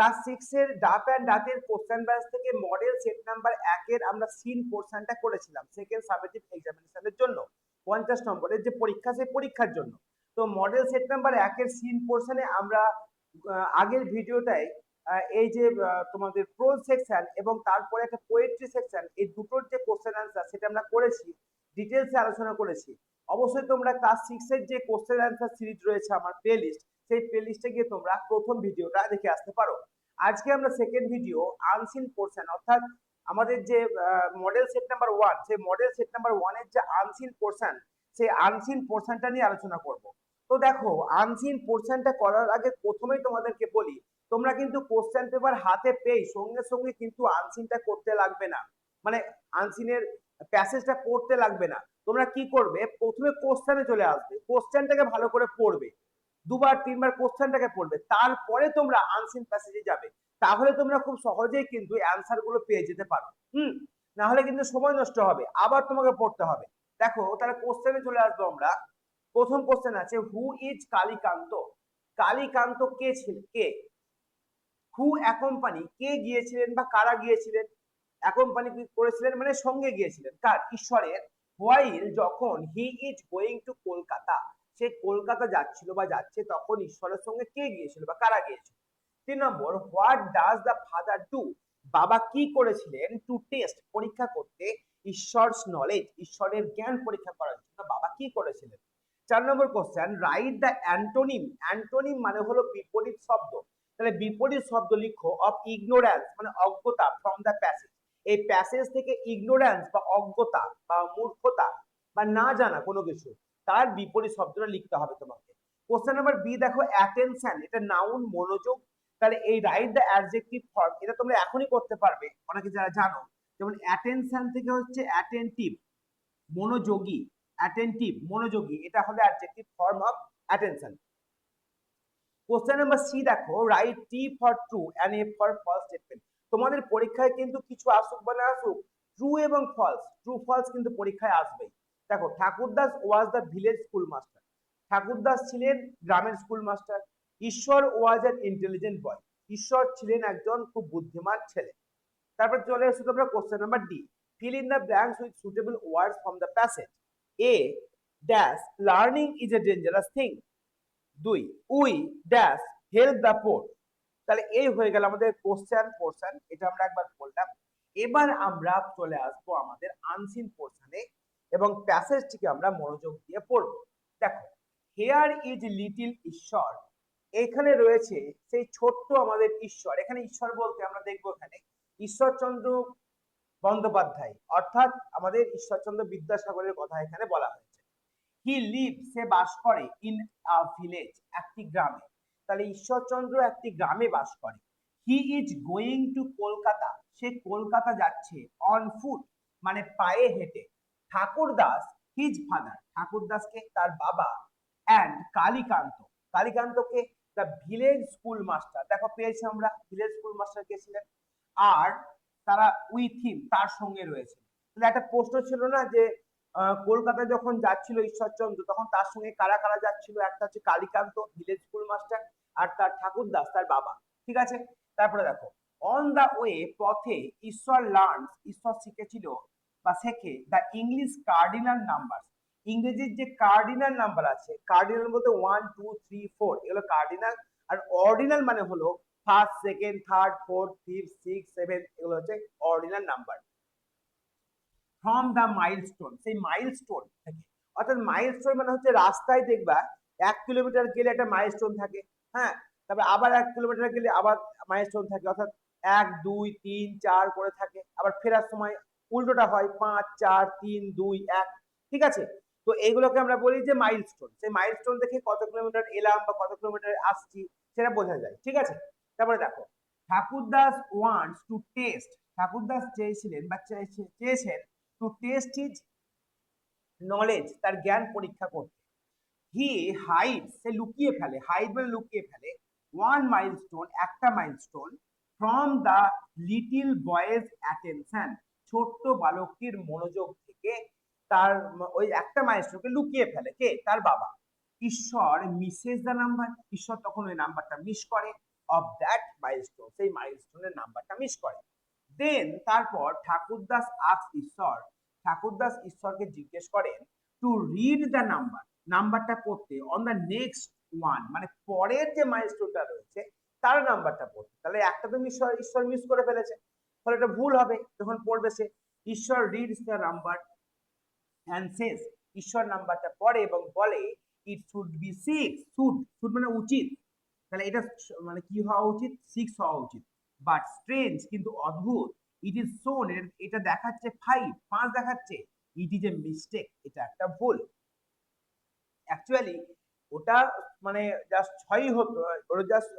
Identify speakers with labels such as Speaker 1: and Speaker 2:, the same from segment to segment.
Speaker 1: Class six এর ডাপ and ডাটের question ব্যাস থেকে মডেল সেট নাম্বার একের আমরা সিন পোর্শনটা করেছিলাম সেকেন্ড সাবজেক্টিভ এক্সামিনেশনের জন্য। পঞ্চাশ নম্বরের যে পরীক্ষা, সেই পরীক্ষার জন্য। তো মডেল সেট নাম্বার একের সিন পোর্শনে আমরা আগের ভিডিওটায় এই যে তোমাদের প্রোজ সেকশন এবং তারপরে একটা পোয়েট্রি সেকশন এই দুটোর যে কোশ্চেন অ্যান্সার সেটা আমরা করেছি ডিটেলসে আলোচনা করেছি। অবশ্যই তোমরা ক্লাস সিক্স এর যে কোশ্চেন অ্যান্সার সিরিজ রয়েছে আমার প্লে লিস্ট সেই প্লে লিস্টে গিয়ে তোমরা প্রথম ভিডিওটা দেখে আসতে পারো। আজকে আমরা সেকেন্ড ভিডিও আনসিন পোর্শন অর্থাৎ আমাদের যে মডেল সেট নাম্বার ওয়ান সেই মডেল সেট নাম্বার ওয়ানের যে আনসিন পোর্শন সেই আনসিন পোর্শনটা নিয়ে আলোচনা করব। তো দেখো আনসিন পোর্শনটা করার আগে প্রথমেই তোমাদেরকে বলি, তোমরা কিন্তু কোশ্চেন পেপার হাতে পেয়ে সঙ্গে সঙ্গে কিন্তু আনসিনটা করতে লাগবে না। মানে আনসিনের প্যাসেজটা পড়তে লাগবে না। তোমরা কি করবে? প্রথমে কোশ্চেনে চলে আসবে। কোশ্চেনটাকে ভালো করে পড়বে। দুবার, তিনবার কোশ্চেনটাকে পড়বে। তারপরে তোমরা আনসিন প্যাসেজে যাবে। তাহলে তোমরা খুব সহজেই কিন্তু অ্যান্সারগুলো পেয়ে যেতে পারো। হুম? না হলে কিন্তু সময় নষ্ট হবে। আবার তোমাকে পড়তে হবে। দেখো, তাহলে কোশ্চেনে চলে আসব আমরা। প্রথম কোশ্চেন আছে হু ইজ কালীকান্ত? কালীকান্ত কে ছিল? কে? হু অ্যাকম্পানি কে গিয়েছিলেন বা কারা গিয়েছিলেন? অ্যাকম্পানি করেছিলেন? মানে সঙ্গে গিয়েছিলেন। কার? ঈশ্বরের। হোয়াইল যখন he is going to Kolkata সে কলকাতা যাচ্ছিল বা যাচ্ছে তখন ঈশ্বরের সঙ্গে কে গিয়েছিল বা কারা গিয়েছিল? তিন নম্বর what does the father do বাবা কি করেছিলেন টু টেস্ট পরীক্ষা করতে ঈশ্বরস নলেজ ঈশ্বরের জ্ঞান পরীক্ষা করার জন্য বাবা কি করেছিলেন? চার নম্বর question write the antonym antonym মানে হলো বিপরীত শব্দ। তাহলে বিপরীত শব্দ লিখো অফ ইগনোরেন্স মানে অজ্ঞতা ফ্রম দ্য প্যাসেজ এই প্যাসেজ থেকে ইগনোরেন্স বা অজ্ঞতা বা মূর্খতা বা না জানা কোনো কিছু। তার বিপরীত শব্দটা লিখতে হবে তোমাকে। কোশ্চেন নাম্বার বি দেখো অ্যাটেনশন এটা নাউন মনোযোগ। তাহলে এই রাইট দ্য অ্যাডজেক্টিভ ফর্ম এটা তোমরা এখনই করতে পারবে, অনেকে যারা জানো। যেমন অ্যাটেনশন থেকে হচ্ছে অ্যাটেন্টিভ মনোযোগী অ্যাটেন্টিভ মনোযোগী, এটা হলো adjective form of attention question number C দেখো write T for true and F for false statement তোমাদের পরীক্ষায় কিন্তু কিছু আসুক বা না আসুক ট্রু এবং ফলস ট্রু ফলস কিন্তু পরীক্ষায় আসবেই। দেখো, Thakurdas was the village school master Thakurdas ছিলেন গ্রামের স্কুল মাস্টার ঈশ্বর ওয়াজ অ্যান ইন্টেলিজেন্ট বয় ঈশ্বর ছিলেন একজন খুব বুদ্ধিমান ছেলে। তারপর চলে এসো তোমরা question number D fill in the blanks with suitable words from the passage. A dash, learning is a dangerous thing. দুই, we dash help the poor তাহলে এই হয়ে গেল আমাদের কোশ্চেন পোর্শন এটা আমরা একবার বললাম। এবার আমরা চলে আসব আমাদের আনসিন পোর্শনে এবং প্যাসেজটিকে আমরা মনোযোগ দিয়ে পড়ব। দেখো, হেয়ার ইজ লিটিল ঈশ্বর। এখানে রয়েছে সেই ছোট্ট আমাদের ঈশ্বর। এখানে ঈশ্বর বলতে আমরা দেখব এখানে ঈশ্বরচন্দ্র বন্দ্যোপাধ্যায়। অর্থাৎ আমাদের ঈশ্বরচন্দ্র বিদ্যাসাগরের কথা এখানে বলা হয়েছে। হি লিভ সে বাস করে ইন আ ভিলেজ একটি গ্রামে। তাহলে ঈশ্বরচন্দ্র একটি গ্রামে বাস করে। He is going to Kolkata সে কলকাতা যাচ্ছে অন ফুট মানে পায়ে হেঁটে। ঠাকুরদাস হিজ ফাদার ঠাকুরদাসকে তার বাবা অ্যান্ড কালীকান্ত। কালীকান্তকে দ্য ভিলেজ স্কুল মাস্টার দেখো পেয়েছি আমরা ভিলেজ স্কুল মাস্টার কে ছিলেন। আর তারা উইথ হিম তার সঙ্গে রয়েছে। তাহলে একটা প্রশ্ন ছিল না যে আহ, কলকাতায় যখন যাচ্ছিল ঈশ্বরচন্দ্র তখন তার সঙ্গে কারা কারা যাচ্ছিল? একটা হচ্ছে কালীকান্ত ভিলেজ স্কুল মাস্টার আর তার ঠাকুরদাস তার বাবা। ঠিক আছে? তারপরে দেখো অন দা ওয়ে পথে ঈশ্বর লার্নস ঈশ্বর শিখেছিল বা শেখে দ্য ইংলিশ কার্ডিনাল নাম্বার ইংরেজির যে কার্ডিনাল নাম্বার আছে কার্ডিনাল বলতে ওয়ান টু থ্রি ফোর এগুলো কার্ডিনাল আর অর্ডিনাল মানে হলো first second third fourth fifth six seven এগুলো হচ্ছে ordinal number from the milestone সেই মাইলস্টোন থেকে। অর্থাৎ মাইলস্টোন মানে হচ্ছে রাস্তায় দেখবা এক কিলোমিটার গেলে একটা মাইলস্টোন থাকে হ্যাঁ? তারপরে আবার এক কিলোমিটার গেলে আবার মাইলস্টোন থাকে। অর্থাৎ এক, দুই, তিন, চার করে থাকে। আবার ফেরার সময় উল্টোটা হয় পাঁচ, চার, তিন, দুই, এক, ঠিক আছে? তো এইগুলোকে আমরা বলি যে মাইলস্টোন সেই মাইলস্টোন দেখে কত কিলোমিটার এলাম বা কত কিলোমিটার আসছি সেটা বোঝা যায়, ঠিক আছে? তারপরে দেখো, Thakurdas wants to test Thakurdas চেয়েছিলেন বা চেয়েছে- চেয়েছেন টু টেস্ট হিজ নলেজ তার জ্ঞান পরীক্ষা করতে। হি হাইড সে লুকিয়ে ফেলে হাইড মানে লুকিয়ে ফেলে ওয়ান মাইলস্টোন একটা milestone from the little boys attention ছোট্ট বালকটির মনোযোগ থেকে তার ওই একটা মাইলস্টোনকে লুকিয়ে ফেলে। কে? তার বাবা। ঈশ্বর মিসেস দ্য নাম্বার। ঈশ্বর তখন ওই নাম্বারটা মিস করে অফ দ্যাট মাইলস্টোন মিস করে। দেন তারপর ঠাকুরদাস আক্স ঈশ্বর। ঠাকুরদাস ঈশ্বরকে জিজ্ঞেস করেন টু রিড দ্য নাম্বার নাম্বারটা পড়তে অন দ্য নেক্সট ওয়ান মানে পরের যে মাইলস্টোনটা রয়েছে, তার নাম্বারটা পড়তে। তাহলে একটা তো ঈশ্বর ঈশ্বর মিস করে ফেলেছে। ফলে এটা ভুল হবে। যখন পড়বে সে, Ishwar reads the number and says Ishwar নাম্বারটা পড়ে এবং বলে it should be six should should মানে উচিত। তাহলে এটা মানে কি হওয়া উচিত? সিক্স হওয়া উচিত। বাট স্ট্রেঞ্জ কিন্তু অদ্ভুত। ইট ইজ সোন এটা দেখাচ্ছে ফাইভ পাঁচ দেখাচ্ছে। ইট ইজ এ মিস্টেক এটা একটা ভুল। অ্যাকচুয়ালি ওটা মানে জাস্ট ছয়ই হতো, ওটা জাস্ট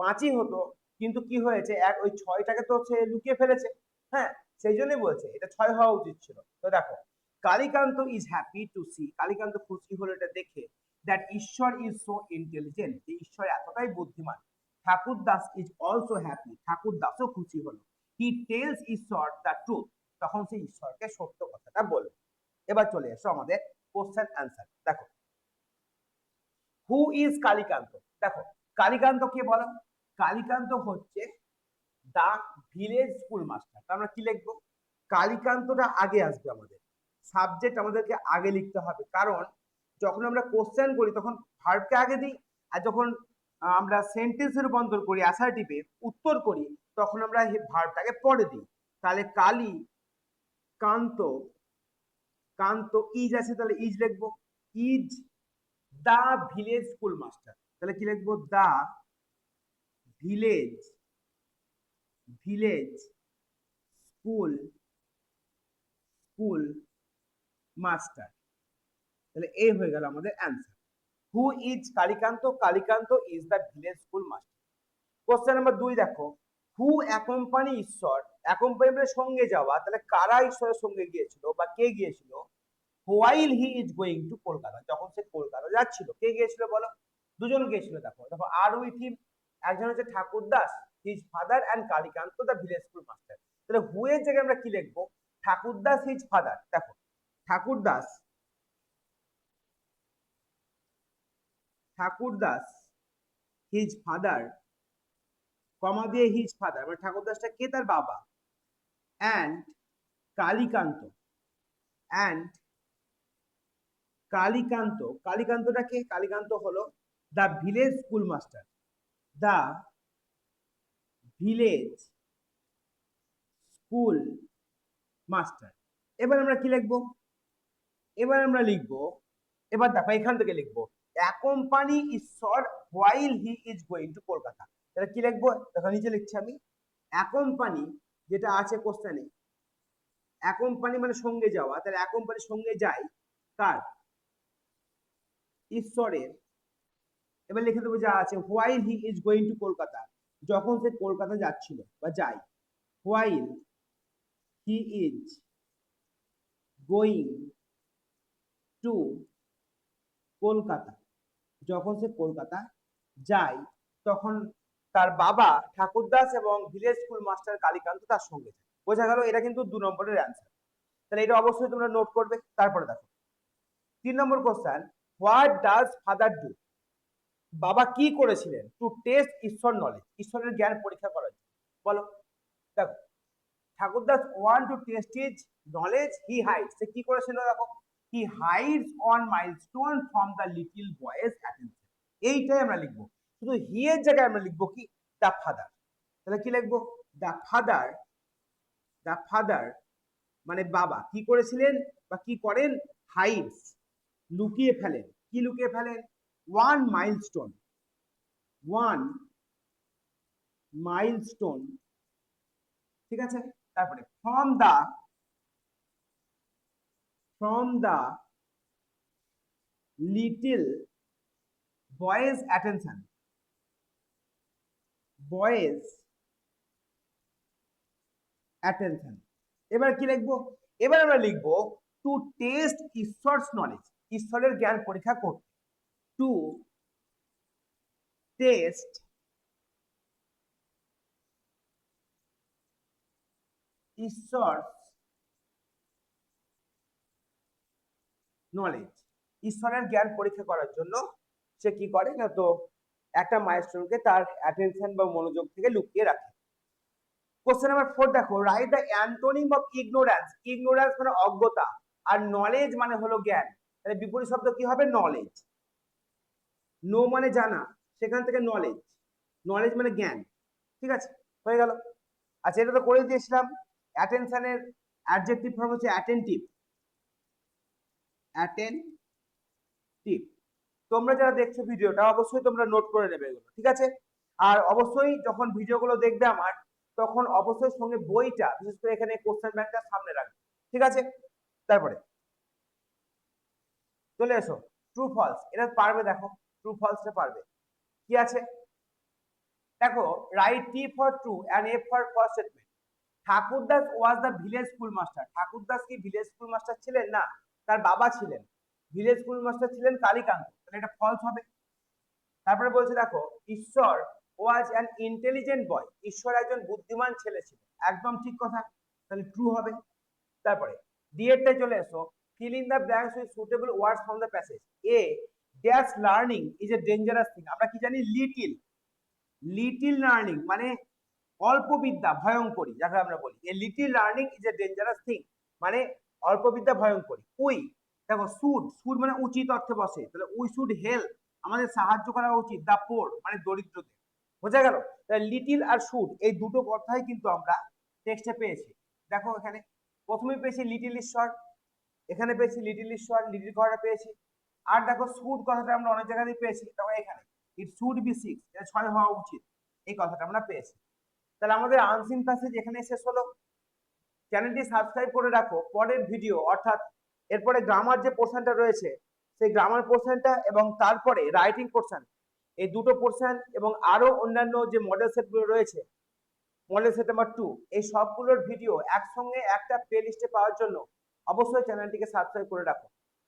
Speaker 1: পাঁচই হতো। কিন্তু কি হয়েছে? এক, ওই ছয়টাকে তো সে লুকিয়ে ফেলেছে। হ্যাঁ সেই জন্যই বলছে, এটা ছয় হওয়া উচিত ছিল। তো দেখো, Kalikanta is happy to see Kalikanta খুশি হলো এটা দেখে দ্যাট ঈশ্বর ইজ সো ইন্টেলিজেন্ট যে ঈশ্বর এতটাই বুদ্ধিমান। Thakur Das is also happy Thakur দাসও খুশি হলো। He tells Ishwar the truth তখন সে ঈশ্বরকে সত্য কথাটা বলবে এবার চলে এসো আমাদের কোশ্চেন অ্যান্সার দেখো। Who is Kalikanta? দেখো, কালীকান্ত কে বলো? কালীকান্ত হচ্ছে দা ভিলেজ স্কুল মাস্টার আমরা কি লিখব? কালীকান্তটা আগে আসবে আমাদের। সাবজেক্ট আমাদেরকে আগে লিখতে হবে। কারণ যখন আমরা কোশ্চেন করি, তখন ভার্বকে আগে দিই, আর যখন আমরা সেন্টেন্সে রূপান্তর করি অ্যাসার্টিভে উত্তর করি, তখন আমরা ভার্বটাকে পরে দিই। তাহলে কালি কান্ত কান্ত ইজ আছে, তাহলে ইজ লিখব। Is the village school master তাহলে কি লিখব? The village village school school master তাহলে এই হয়ে গেল আমাদের answer who is Kalikanta Kalikanta is the village school master question number দুই দেখো। হু অ্যাকম্পানি ঈশ্বর? অ্যাকম্পানি মানে সঙ্গে যাওয়া। তাহলে কারা ঈশ্বরের সঙ্গে গিয়েছিল বা কে গিয়েছিল? While he is going to Kolkata যখন সে কলকাতা যাচ্ছিল, কে গিয়েছিল বলো? দুজন গিয়েছিল দেখো। দেখো আর উইথ হিম একজন হচ্ছে Thakur Das his father and Kalikanta the village school master তাহলে হু এর জায়গায় আমরা কি লিখব? ঠাকুর দাস হিজ ফাদার দেখো, Thakur Das Thakur Das his father comma দিয়ে হিজ ফাদার মানে ঠাকুর দাসটা কে? তার বাবা। অ্যান্ড কালীকান্ত অ্যান্ড কালীকান্ত কালীকান্তটা কে? কালীকান্ত হলো the village school master the village school master এবার আমরা কি লিখব? এবার আমরা লিখব, এবার দেখো এখান থেকে লিখব accompany Ishwar while he is going to Kolkata তাহলে কি লিখব? দেখো নিচে লিখছি আমি অ্যাকম্পানি যেটা আছে কোশ্চেনে অ্যাকম্পানি মানে সঙ্গে যাওয়া। তাহলে অ্যাকম্পানি সঙ্গে যায় কার ঈশ্বরের এবার লিখে দেবো যা আছে while he is going to Kolkata, যখন সে কলকাতা যাচ্ছিল বা যায় while he is going to Kolkata, যখন সে কলকাতা যায়, তখন তার বাবা ঠাকুরদাস এবং ভিলেজ স্কুল মাস্টার কালীকান্ত তার সঙ্গে বোঝা গেল এটা কিন্তু দু নম্বরের অ্যান্সার তাহলে এটা অবশ্যই তোমরা নোট করবে, তারপরে দেখো। তিন নম্বর question what does father do বাবা কি করেছিলেন? টু টেস্ট ঈশ্বর নলেজ ঈশ্বরের জ্ঞান পরীক্ষা করার বলো, দেখো, Thakurdas want to test his knowledge he hide সে কি করেছিল দেখো? He hides on milestone from the little boys attention এইটাই আমরা লিখব। শুধু হি এর জায়গায় আমরা লিখব কি? দ্য ফাদার তাহলে কি লিখব? দ্য ফাদার দ্য ফাদার মানে বাবা। কি করেছিলেন বা কি করেন? হাইডস লুকিয়ে ফেলেন। কি লুকিয়ে ফেলেন? ওয়ান মাইলস্টোন ওয়ান মাইলস্টোন ঠিক আছে? তারপরে, from the from the little boys attention boys attention এবার কি লিখব? এবার আমরা লিখব টু টেস্ট ঈশ্বরস নলেজ ঈশ্বরের জ্ঞান পরীক্ষা করতে। টু টেস্ট ঈশ্বর নলেজ ঈশ্বরের জ্ঞান পরীক্ষা করার জন্য সে কি করে না তো? একটা মাইস্টোনকে তার অ্যাটেনশন বা মনোযোগ থেকে লুকিয়ে রাখে। কোশ্চেন নাম্বার ফোর দেখো write the antonym of ignorance ignorance মানে অজ্ঞতা। আর নলেজ মানে হলো জ্ঞান। তাহলে বিপরীত শব্দ কি হবে? নলেজ নো মানে জানা, সেখান থেকে নলেজ নলেজ মানে জ্ঞান। ঠিক আছে? হয়ে গেল। আচ্ছা এটা তো করে দিয়েছিলাম। অ্যাটেনশনের অ্যাডজেক্টিভ ফর্ম হচ্ছে অ্যাটেন্টিভ অ্যাটেন্টিভ তোমরা যারা দেখছ ভিডিওটা, অবশ্যই তোমরা নোট করে নেবে এগুলো, ঠিক আছে? আর অবশ্যই যখন ভিডিওগুলো দেখবে আমার, তখন অবশ্যই সঙ্গে বইটা, বিশেষ করে এখানে কোশ্চেন ব্যাংকটা সামনে রাখবে, ঠিক আছে? তারপরে, চলে এসো। ট্রু ফলস এটা পারবে, দেখো। ট্রু ফলসটা পারবে। কি আছে? দেখো write T for true and A for for statement Thakurdas was the village school master Thakurdas কি ভিলেজ স্কুল মাস্টার ছিলেন? না, তার বাবা ছিলেন। ভিলেজ স্কুল মাস্টার ছিলেন কালীকান্ত। তাহলে এটা ফলস হবে। তারপরে বলছে, দেখো, ঈশ্বর ওয়াজ অ্যান ইন্টেলিজেন্ট বয় ঈশ্বর একজন বুদ্ধিমান ছেলে ছিল একদম ঠিক কথা। তাহলে ট্রু হবে। তারপরে ডিএডটাই চলে এসো। Fill in the blanks with suitable words from the passage a dash learning is a dangerous thing আমরা কি জানি? লিটিল লিটিল লার্নিং মানে অল্প বিদ্যা, ভয়ঙ্করী, যাকে আমরা বলি। A little learning is a dangerous thing মানে অল্প বিদ্যা, ভয়ঙ্করী। উই দেখো সুড সুড মানে উচিত অর্থে বসে। তাহলে উই শুড হেল্প আমাদের সাহায্য করা উচিত দা পোর মানে দরিদ্রদের। বোঝা গেল? তাহলে লিটিল আর শুড এই দুটো কথাই কিন্তু আমরা টেক্সটে পেয়েছি। দেখো, এখানে প্রথমে পেয়েছি লিটিল ঈশ্বর, এখানে পেয়েছি লিটিল ঈশ্বর লিটিল কথাটা পেয়েছি? আর দেখো শুড কথাটা আমরা অনেক জায়গাতেই পেয়েছি তারপরে এখানে। ইট শুড বি সিক্স এটা ছয় হওয়া উচিত, এই কথাটা আমরা পেয়েছি। তাহলে আমাদের আনসিন প্যাসেজ এখানে শেষ হলো। চ্যানেলটি সাবস্ক্রাইব করে রাখো, পরের ভিডিও অর্থাৎ এরপরে গ্রামার যে পোর্শনটা রয়েছে, সেই গ্রামার পোর্শনটা এবং তারপরে রাইটিং পোর্শন এই দুটো পোর্শন এবং আরও অন্যান্য যে মডেল সেটগুলো রয়েছে মডেল সেট নাম্বার টু এই সবগুলোর ভিডিও একসঙ্গে একটা প্লে লিস্টে পাওয়ার জন্য অবশ্যই চ্যানেলটিকে সাবস্ক্রাইব করে রাখো।